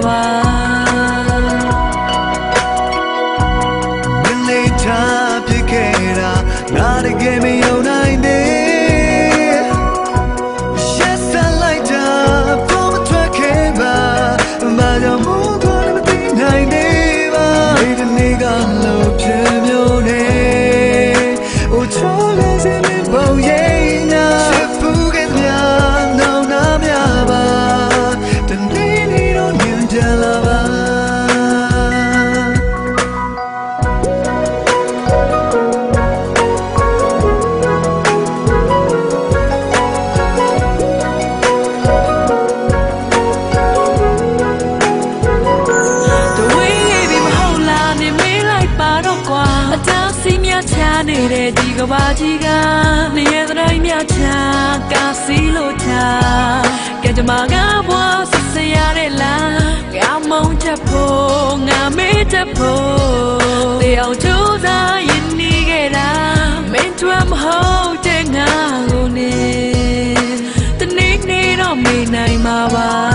bye နေတဲ့ဒီကဘာကြီးကနေရတိုင်းမြချာကစီလို့ချာကဲကြမကဘွားဆဆရတဲ့လားငါမုံချက်ဖို့ငါမေးချက်ဖို့တေအောင်ချူစားရင်နေခဲ့တာမင်းထွမ်းမဟုတ်တဲ့ငါကိုနေတနေ့နေတော့မေးနိုင်မှာပါ